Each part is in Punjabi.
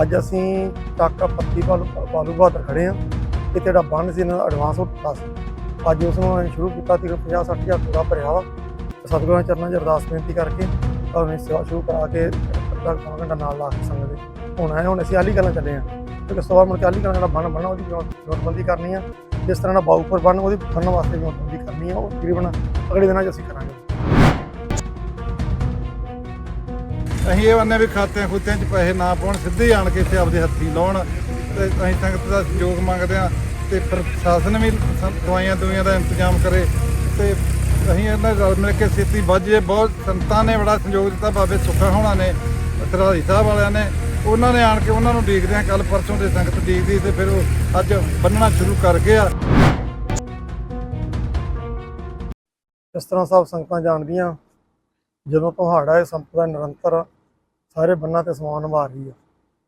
ਅੱਜ ਅਸੀਂ ਟਾਕਾ ਪੱਤੀ ਬਾਲੂ ਬਾਲੂ ਬਹਾਦਰ ਖੜੇ ਆ ਇਹ ਜਿਹੜਾ ਬੰਨ ਸੀ ਇਹਨਾਂ ਦਾ ਐਡਵਾਂਸ ਹੋ ਸੀ। ਅੱਜ ਉਸ ਨੂੰ ਅਸੀਂ ਸ਼ੁਰੂ ਕੀਤਾ ਤਕਰੀਬਨ 50 60 ਹਜ਼ਾਰ ਪੂਰਾ ਭਰਿਆ ਵਾ। ਸਤਿਗੁਰਾਂ ਦੇ ਚਰਨਾਂ 'ਚ ਅਰਦਾਸ ਬੇਨਤੀ ਕਰਕੇ ਤਾਂ ਉਹਨੇ ਸੇਵਾ ਸ਼ੁਰੂ ਕਰਾ ਕੇ ਅੱਧਾ ਘੰਟਾ ਨਾਲ ਲਾ ਕੇ ਸੰਗਤ ਦੇ। ਹੁਣ ਆਏ ਹੁਣ ਅਸੀਂ ਆਲੀ ਗੱਲਾਂ ਚੱਲੇ ਆ ਕਿਉਂਕਿ ਸਵਾ ਮੁੜ ਕੇ ਆਲੀ ਗੱਲਾਂ ਜਿਹੜਾ ਬੰਨ ਬਣਨਾ, ਉਹਦੀ ਨੋਟਬੰਦੀ ਕਰਨੀ ਆ। ਜਿਸ ਤਰ੍ਹਾਂ ਦਾ ਬਾਊਪਰ ਬੰਨ, ਉਹਦੀ ਫੜਨ ਵਾਸਤੇ ਨੋਟਬੰਦੀ ਕਰਨੀ ਆ। ਉਹ ਤਕਰੀਬਨ ਅਗਲੇ ਦਿਨਾਂ 'ਚ ਅਸੀਂ ਕਰਾਂਗੇ। ਅਸੀਂ ਇਹ ਵੰਨੇ ਵੀ ਖਾਤਿਆਂ ਖੁੱਤਿਆਂ 'ਚ ਪੈਸੇ ਨਾ ਪਾਉਣ, ਸਿੱਧੇ ਆਣ ਕੇ ਇੱਥੇ ਆਪਦੇ ਹੱਥੀਂ ਲਾਉਣ। ਤੇ ਅਸੀਂ ਸੰਗਤ ਦਾ ਸਹਿਯੋਗ ਮੰਗਦੇ ਆ ਤੇ ਪ੍ਰਸ਼ਾਸਨ ਵੀ ਦਵਾਈਆਂ ਦੁਈਆਂ ਦਾ ਇੰਤਜ਼ਾਮ ਕਰੇ। ਤੇ ਅਸੀਂ ਇਹਨਾਂ ਨਾਲ ਮਿਲ ਕੇ ਛੇਤੀ ਵੱਜੇ ਬਹੁਤ ਸੰਤਾਂ ਨੇ ਬੜਾ ਸਹਿਯੋਗ ਦਿੱਤਾ, ਬਾਬੇ ਸੁੱਖਾ ਹੋਣਾ ਨੇ ਧਰਾਲੀ ਸਾਹਿਬ ਵਾਲਿਆਂ ਨੇ। ਉਹਨਾਂ ਨੇ ਆਣ ਕੇ ਉਹਨਾਂ ਨੂੰ ਡੀਕਦੇ ਆ ਕੱਲ ਪਰਸੋਂ ਦੇ ਸੰਗਤ ਡੀਕਦੀ ਤੇ ਫਿਰ ਉਹ ਅੱਜ ਬੰਨਣਾ ਸ਼ੁਰੂ ਕਰ ਗਏ ਇਸ ਤਰ੍ਹਾਂ ਸਭ ਸੰਗਤਾਂ ਜਾਣਦੀਆਂ, ਜਦੋਂ ਪਹਾੜ ਹੜ੍ਹ ਆਏ ਸੰਪਦਾ ਨਿਰੰਤਰ ਸਾਰੇ ਬੰਨਾਂ ਤੇ ਸਮਾਨ ਨਿਭਾ ਰਹੀ ਆ।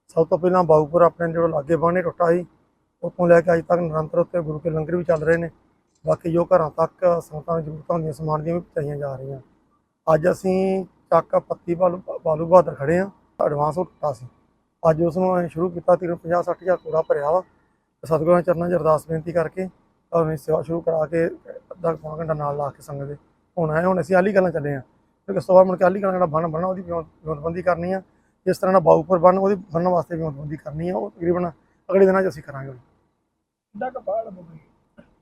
ਸਭ ਤੋਂ ਪਹਿਲਾਂ ਬਾਊਪੁਰ ਆਪਣੇ ਜਿਹੜਾ ਲਾਗੇ ਬਾਣੇ ਟੁੱਟਾ ਸੀ, ਉੱਥੋਂ ਲੈ ਕੇ ਅੱਜ ਤੱਕ ਨਿਰੰਤਰ ਉੱਤੇ ਗੁਰੂ ਕੇ ਲੰਗਰ ਵੀ ਚੱਲ ਰਹੇ ਨੇ। ਬਾਕੀ ਜੋ ਘਰਾਂ ਤੱਕ ਸੰਗਤਾਂ ਨੂੰ ਜ਼ਰੂਰਤਾਂ ਹੁੰਦੀਆਂ, ਸਮਾਨ ਦੀਆਂ ਵੀ ਪਹੁੰਚਾਈਆਂ ਜਾ ਰਹੀਆਂ। ਅੱਜ ਅਸੀਂ ਚੱਕ ਪੱਤੀ ਬਾਲੂ ਬਾਲੂ ਬਹਾਦਰ ਖੜੇ ਆ ਐਡਵਾਂਸ ਉਹ ਟੁੱਟਾ ਸੀ। ਅੱਜ ਉਸ ਨੂੰ ਅਸੀਂ ਸ਼ੁਰੂ ਕੀਤਾ, ਤਕਰੀਬਨ 50 60 ਹਜ਼ਾਰ ਪੂਰਾ ਭਰਿਆ ਵਾ। ਤੇ ਸਤਿਗੁਰਾਂ ਚਰਨਾਂ 'ਚ ਅਰਦਾਸ ਬੇਨਤੀ ਕਰਕੇ ਤਾਂ ਸੇਵਾ ਸ਼ੁਰੂ ਕਰਾ ਕੇ ਅੱਧਾ ਕੁ ਪੌਣਾ ਘੰਟਾ ਨਾਲ ਲਾ ਕੇ ਸੰਗਤ ਦੇ। ਹੁਣ ਆਏ, ਹੁਣ ਅਸੀਂ ਆਲੀ ਗੱਲਾਂ ਚੱਲੇ ਆ। ਕਿਉਂਕਿ ਸਵਾ ਮੁੜ ਕੇ ਗੱਲਾਂ ਜਿਹੜਾ ਬੰਨ ਬੰਨਣਾ ਉਹਦੀ ਨੋਟਬੰਦੀ ਕਰਨੀ ਆ। ਜਿਸ ਤਰ੍ਹਾਂ ਦਾ ਬਾਊਪਰ ਬੰਨ ਉਹਦੀ ਬੰਨਣ ਵਾਸਤੇ ਵੀ ਨੋਟਬੰਦੀ ਕਰਨੀ ਆ। ਉਹ ਤਕਰੀਬਨ ਅਗਲੇ ਦਿਨਾਂ 'ਚ ਅਸੀਂ ਕਰਾਂਗੇ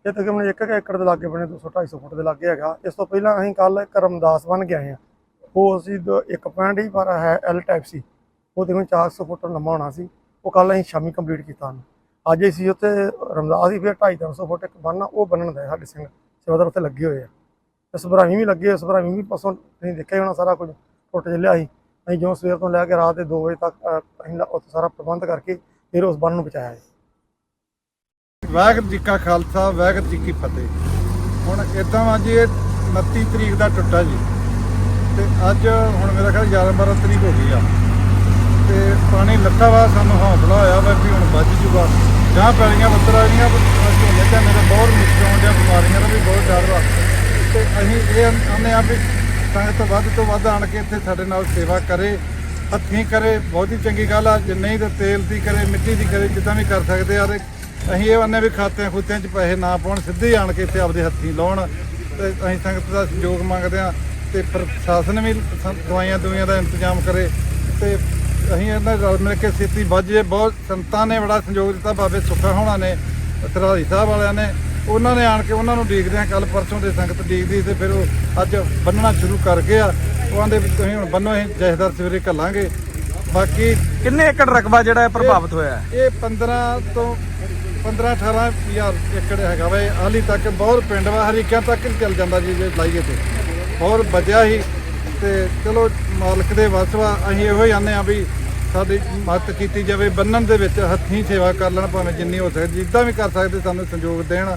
ਇਹ ਤਕਰੀਬਨ ਇੱਕ ਇੱਕ ਏਕੜ ਦੇ ਲਾਗੇ ਬਣੇ 200 250 ਫੁੱਟ ਦੇ ਲਾਗੇ ਹੈਗਾ। ਇਸ ਤੋਂ ਪਹਿਲਾਂ ਅਸੀਂ ਕੱਲ ਇੱਕ ਰਮਦਾਸ ਬਣ ਕੇ ਆਏ ਆ। ਉਹ ਅਸੀਂ ਦੋ- ਇੱਕ ਪੁਆਇੰਟ ਹੀ ਪਰ ਹੈ ਐਲ ਟਾਈਪ ਸੀ। ਉਹ ਤਕਰੀਬਨ 400 ਫੁੱਟ ਲੰਮਾ ਹੋਣਾ ਸੀ। ਉਹ ਕੱਲ ਅਸੀਂ ਸ਼ਾਮੀ ਕੰਪਲੀਟ ਕੀਤਾ ਉਹਨੂੰ। ਅੱਜ ਅਸੀਂ ਉੱਥੇ ਰਮਦਾਸ ਹੀ ਫਿਰ 250 300 ਫੁੱਟ ਇੱਕ ਬੰਨ ਉਹ ਬੰਨਣ ਦਾ ਸਾਡੇ ਸਿੰਘ। ਸੇਵਾਦਾਰ ਉੱਥੇ ਲੱਗੇ ਹੋਏ ਆ। ਤੇ ਸਭਰਾਵੀ ਵੀ ਲੱਗੇ, ਸਭਰਾਵੀ ਵੀ ਪਸੋਂ ਤੁਸੀਂ ਦੇਖਿਆ ਹੋਣਾ ਸਾਰਾ ਕੁਝ, ਟੁੱਟ ਚੱਲਿਆ ਸੀ। ਅਸੀਂ ਜਿਉਂ ਸਵੇਰ ਤੋਂ ਲੈ ਕੇ ਰਾਤ ਦੇ 2 ਵਜੇ ਤੱਕ ਅਸੀਂ ਉੱਥੇ ਸਾਰਾ ਪ੍ਰਬੰਧ ਕਰਕੇ ਫਿਰ ਉਸ ਬੰਨ ਨੂੰ ਬਚਾਇਆ ਹੈ ਵਾਹਿਗੁਰੂ ਜੀ ਕਾ ਖਾਲਸਾ, ਵਾਹਿਗੁਰੂ ਜੀ ਕੀ ਫਤਿਹ। ਹੁਣ ਇਦਾਂ ਵਾ ਜੀ, ਇਹ 29 ਤਰੀਕ ਦਾ ਟੁੱਟਾ ਜੀ। ਤੇ ਅੱਜ ਹੁਣ ਮੇਰਾ ਖਿਆਲ 11 12 ਤਰੀਕ ਹੋ ਗਈ ਆ। ਤੇ ਪਾਣੀ ਲੱਗਾ ਵਾ, ਸਾਨੂੰ ਹੌਸਲਾ ਹੋਇਆ ਵਾ ਵੀ ਹੁਣ ਵੱਜ ਜੂਗਾ। ਜਾਂ ਪੈਲੀਆਂ ਬੱਤਰ ਆ ਰਹੀਆਂ ਝੋਨੇ ਝਾਨੇ ਦਾ ਬਹੁਤ ਨੁਕਸਾਨ ਜਾਂ ਬਿਮਾਰੀਆਂ ਦਾ ਵੀ ਬਹੁਤ ਡਰ ਵਾ ਤੇ ਅਸੀਂ ਇਹ ਆਨੇ ਆ ਵੀ ਸੰਗਤ ਵੱਧ ਤੋਂ ਵੱਧ ਆਣ ਕੇ ਇੱਥੇ ਸਾਡੇ ਨਾਲ ਸੇਵਾ ਕਰੇ, ਹੱਥੀਂ ਕਰੇ, ਬਹੁਤ ਹੀ ਚੰਗੀ ਗੱਲ ਆ, ਜੇ ਨਹੀਂ ਤਾਂ ਤੇਲ ਦੀ ਕਰੇ, ਮਿੱਟੀ ਦੀ ਕਰੇ, ਜਿੱਦਾਂ ਵੀ ਕਰ ਸਕਦੇ ਆ ਤੇ ਅਸੀਂ ਇਹ ਆਨੇ ਵੀ ਖਾਤਿਆਂ ਖੁੱਤਿਆਂ 'ਚ ਪੈਸੇ ਨਾ ਪਾਉਣ, ਸਿੱਧੇ ਆਣ ਕੇ ਇੱਥੇ ਆਪਦੇ ਹੱਥੀਂ ਲਾਉਣ। ਤੇ ਅਸੀਂ ਸੰਗਤ ਦਾ ਸਹਿਯੋਗ ਮੰਗਦੇ ਆ ਤੇ ਪ੍ਰਸ਼ਾਸਨ ਵੀ ਸ- ਦਵਾਈਆਂ ਦੁਈਆਂ ਦਾ ਇੰਤਜ਼ਾਮ ਕਰੇ। ਤੇ ਅਸੀਂ ਇਹਨਾਂ ਨਾਲ ਰਲ ਮਿਲ ਕੇ ਛੇਤੀ ਵੱਜੇ ਬਹੁਤ ਸੰਤਾਂ ਨੇ ਬੜਾ ਸਹਿਯੋਗ ਦਿੱਤਾ, ਬਾਬੇ ਸੁੱਖਾ ਹੋਣਾ ਨੇ ਧਰਾਲੀ ਸਾਹਿਬ ਵਾਲਿਆਂ ਨੇ। ਉਹਨਾਂ ਨੇ ਆਣ ਕੇ ਉਹਨਾਂ ਨੂੰ ਡੀਕਦੇ ਆ ਕੱਲ ਪਰਸੋਂ ਦੇ ਸੰਗਤ ਡੀਕਦੀ ਤੇ ਫਿਰ ਉਹ ਅੱਜ ਬੰਨਣਾ ਸ਼ੁਰੂ ਕਰ ਗਏ ਆ। ਉਹ ਆਂਦੇ ਵੀ ਤੁਸੀਂ ਹੁਣ ਬੰਨੋ ਅਸੀਂ ਜਥੇਦਾਰ ਸਵੇਰੇ ਘੱਲਾਂਗੇ। ਬਾਕੀ ਕਿੰਨੇ ਏਕੜ ਰਕਬਾ ਜਿਹੜਾ ਹੈ ਪ੍ਰਭਾਵਿਤ ਹੋਇਆ ਹੈ? ਇਹ 15 ਤੋਂ 15 18 ਹਜ਼ਾਰ ਏਕੜ ਹੈਗਾ ਵਾ। ਹਾਲੀ ਤੱਕ ਬਹੁਤ ਪਿੰਡ ਵਾ ਹਰੀਕਿਆਂ ਤੱਕ ਹੀ ਚੱਲ ਜਾਂਦਾ ਜੀ ਜੇ ਲਾਈਏ ਤੇ। ਹੋਰ ਬਚਿਆ ਹੀ ਤੇ ਚਲੋ ਮਾਲਕ ਦੇ ਵੱਸ ਵਾ ਅਸੀਂ ਇਹੋ ਹੀ ਆਨੇ ਆ ਵੀ ਸਾਡੀ ਮਦਦ ਕੀਤੀ ਜਾਵੇ। ਬੰਨਣ ਦੇ ਵਿੱਚ ਹੱਥੀਂ ਸੇਵਾ ਕਰ ਲੈਣ ਭਾਵੇਂ ਜਿੰਨੀ ਹੋ ਸਕਦੀ ਜਿੱਦਾਂ ਵੀ ਕਰ ਸਕਦੇ ਸਾਨੂੰ ਸੰਯੋਗ ਦੇਣ।